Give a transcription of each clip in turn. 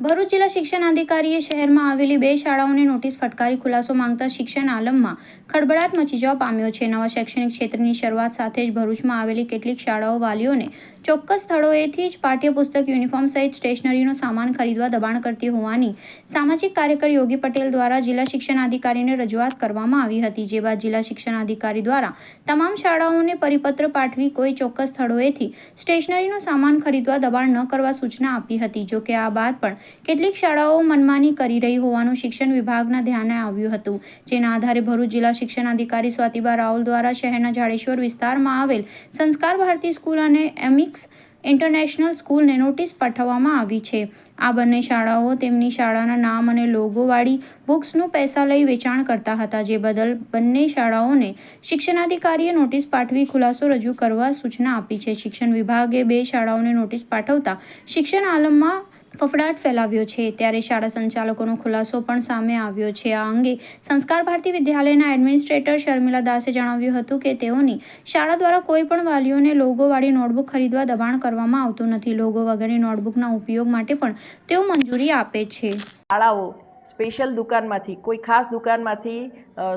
ભરૂચ જિલ્લા શિક્ષણ અધિકારીએ શહેરમાં આવેલી બે શાળાઓને નોટિસ ફટકારી ખુલાસો માંગતા શિક્ષણ આલમમાં ખળબળાટ મચી જવા પામ્યો છે. નવા શૈક્ષણિક ક્ષેત્રની શરૂઆત સાથે જ ભરૂચમાં આવેલી કેટલીક શાળાઓ વાલીઓને ચોક્કસ સ્થળોએથી જ પાઠ્યપુસ્તક, યુનિફોર્મ સહિત સ્ટેશનરીનો સામાન ખરીદવા દબાણ કરતી હોવાની સામાજિક કાર્યકર યોગી પટેલ દ્વારા જિલ્લા શિક્ષણ અધિકારીને રજૂઆત કરવામાં આવી હતી, જે બાદ જિલ્લા શિક્ષણ અધિકારી દ્વારા તમામ શાળાઓને પરિપત્ર પાઠવી કોઈ ચોક્કસ સ્થળોએથી સ્ટેશનરીનો સામાન ખરીદવા દબાણ ન કરવા સૂચના આપી હતી. જોકે આ બાદ પણ કેટલીક શાળાઓ મનમાની કરી રહી હોવાનું શિક્ષણ વિભાગના ધ્યાને આવ્યું હતું. જેના આધારે ભરૂચ જિલ્લા શિક્ષણ અધિકારી સ્વાતિબા રાઉલ દ્વારા શહેરના જાડેશ્વર વિસ્તારમાં આવેલ સંસ્કાર ભારતી સ્કૂલ અને એમિક્સ ઇન્ટરનેશનલ સ્કૂલને નોટિસ પાઠવવામાં આવી છે. આ બંને શાળાઓ તેમની શાળાના નામ અને લોગોવાળી બુક્સનું પૈસા લઈ વેચાણ કરતા હતા, જે બદલ બંને શાળાઓને શિક્ષણાધિકારીએ નોટિસ પાઠવી ખુલાસો રજૂ કરવા સૂચના આપી છે. શિક્ષણ વિભાગે બે શાળાઓને નોટિસ પાઠવતા શિક્ષણ આલમમાં ફફડાટ ફેલાવ્યો છે. ત્યારે શાળા સંચાલકોનો ખુલાસો પણ સામે આવ્યો છે. આ અંગે સંસ્કાર ભારતી વિદ્યાલયના એડમિનિસ્ટ્રેટર શર્મિલા દાસે જણાવ્યું હતું કે તેઓની શાળા દ્વારા કોઈ પણ વાલીઓને લોગોવાળી નોટબુક ખરીદવા દબાણ કરવામાં આવતું નથી. લોગો વગરની નોટબુકના ઉપયોગ માટે પણ તેઓ મંજૂરી આપે છે. શાળાઓ સ્પેશિયલ દુકાનમાંથી, કોઈ ખાસ દુકાનમાંથી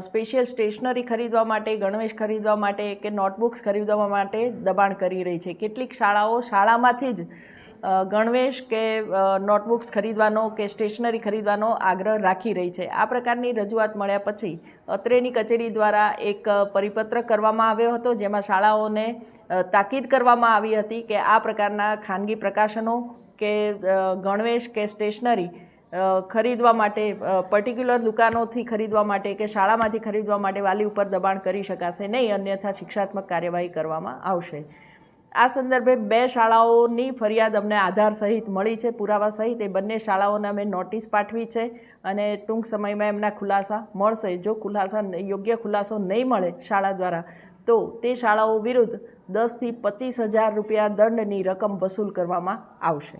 સ્પેશિયલ સ્ટેશનરી ખરીદવા માટે, ગણવેશ ખરીદવા માટે કે નોટબુક્સ ખરીદવા માટે દબાણ કરી રહી છે. કેટલીક શાળાઓ શાળામાંથી જ ગણવેશ કે નોટબુક્સ ખરીદવાનો કે સ્ટેશનરી ખરીદવાનો આગ્રહ રાખી રહી છે. આ પ્રકારની રજૂઆત મળ્યા પછી અત્રેની કચેરી દ્વારા એક પરિપત્ર કરવામાં આવ્યો હતો, જેમાં શાળાઓને તાકીદ કરવામાં આવી હતી કે આ પ્રકારના ખાનગી પ્રકાશનો કે ગણવેશ કે સ્ટેશનરી ખરીદવા માટે પર્ટિક્યુલર દુકાનોથી ખરીદવા માટે કે શાળામાંથી ખરીદવા માટે વાલી ઉપર દબાણ કરી શકાશે નહીં, અન્યથા શિક્ષાત્મક કાર્યવાહી કરવામાં આવશે. આ સંદર્ભે બે શાળાઓની ફરિયાદ અમને આધાર સહિત મળી છે, પુરાવા સહિત. એ બંને શાળાઓને અમે નોટિસ પાઠવી છે અને ટૂંક સમયમાં એમના ખુલાસા મળશે. જો ખુલાસા યોગ્ય ખુલાસો નહીં મળે શાળા દ્વારા, તો તે શાળાઓ વિરુદ્ધ દસથી પચીસ હજાર રૂપિયા દંડની રકમ વસૂલ કરવામાં આવશે.